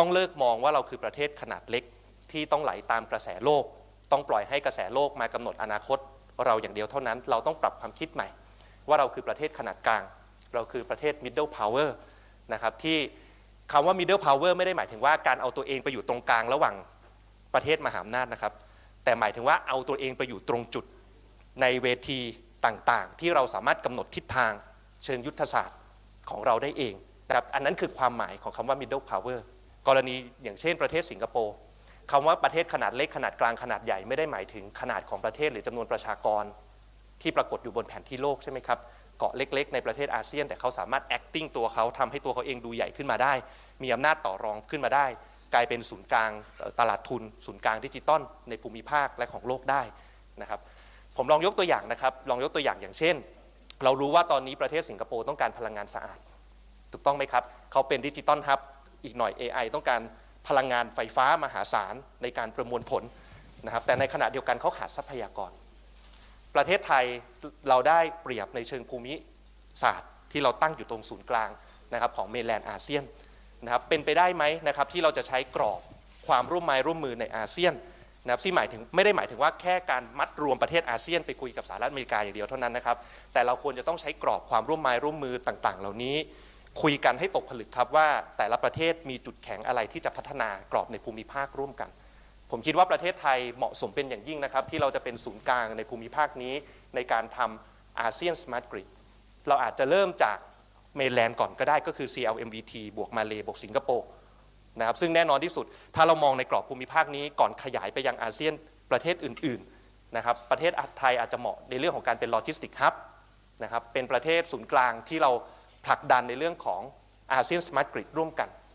ต้องเลิกมองว่าเราคือประเทศขนาดเล็กที่ต้องไหลตามกระแสโลก ต้องปล่อยให้กระแสโลกมากำหนดอนาคต เราอย่างเดียวเท่านั้น เราต้องปรับความคิดใหม่ ว่าเราคือประเทศขนาดกลาง เราคือประเทศ middle power นะครับที่คำว่า middle power ไม่ได้หมายถึงว่าการเอาตัวเองไปอยู่ตรงกลางระหว่างประเทศมหาอำนาจนะครับ แต่หมายถึงว่าเอาตัวเองไปอยู่ตรงจุดในเวทีต่างๆ ที่เราสามารถกำหนดทิศทางเชิงยุทธศาสตร์ของเราได้เองนะครับอันนั้นคือความหมายของคำว่า middle power กรณีอย่างเช่นประเทศสิงคโปร์คำว่าประเทศขนาดเล็กขนาดกลางขนาดใหญ่ไม่ได้หมายถึงขนาดของประเทศหรือจำนวนประชากร ที่ปรากฏอยู่บนแผนที่โลกใช่ไหมครับเกาะเล็ก ๆ ในประเทศอาเซียน แต่เขาสามารถ acting ตัวเขาทำให้ตัวเขาเองดูใหญ่ขึ้นมาได้ มีอำนาจต่อรองขึ้นมาได้ กลายเป็นศูนย์กลางตลาดทุน ศูนย์กลางดิจิตอลในภูมิภาคและของโลกได้นะครับผมลองยกตัวอย่างนะครับลองยกตัวอย่างอย่างเช่น เรารู้ว่าตอนนี้ประเทศสิงคโปร์ต้องการพลังงานสะอาด ถูกต้องไหมครับเขาเป็นดิจิตอลฮับ อีกหน่อย AI ต้องการพลังงานไฟฟ้ามหาศาลในการประมวลผลนะครับ แต่ในขณะเดียวกันเขาขาดทรัพยากร ประเทศไทยเราได้เปรียบในเชิงภูมิศาสตร์ที่เราตั้งอยู่ตรงศูนย์กลางนะครับของเมนแลนด์อาเซียนนะครับเป็นไปได้ไหมนะครับที่เราจะใช้กรอบความร่วมไม้ร่วมมือในอาเซียนนะครับที่หมายถึงไม่ได้หมายถึงว่าแค่การมัดรวมประเทศอาเซียนไปคุยกับสหรัฐอเมริกาอย่างเดียวเท่านั้นนะครับแต่เราควรจะต้องใช้กรอบความร่วมไม้ร่วมมือต่างๆ เหล่านี้ คุยกันให้ตกผลึกครับว่าแต่ละประเทศมีจุดแข็งอะไรที่จะพัฒนากรอบในภูมิภาคร่วมกัน ผมคิดว่าประเทศไทยเหมาะสมเป็นอย่างยิ่งนะครับ ที่เราจะเป็นศูนย์กลางในภูมิภาคนี้ ในการทำอาเซียนสมาร์ทกริดเราอาจจะเริ่มจากเมนแลนด์ก่อนก็ได้ก็คือ CLMVT บวกมาเลบวกสิงคโปร์นะครับซึ่งแน่นอนที่สุดถ้าเรามองในกรอบภูมิภาคนี้ก่อนขยายไปยังอาเซียนประเทศอื่นๆนะครับประเทศไทยอาจจะเหมาะในเรื่องของการเป็นโลจิสติกส์ฮับนะครับเป็นประเทศศูนย์กลางที่เรา ผลักดันในเรื่องของอาเซียนสมาร์ทกริดร่วมกัน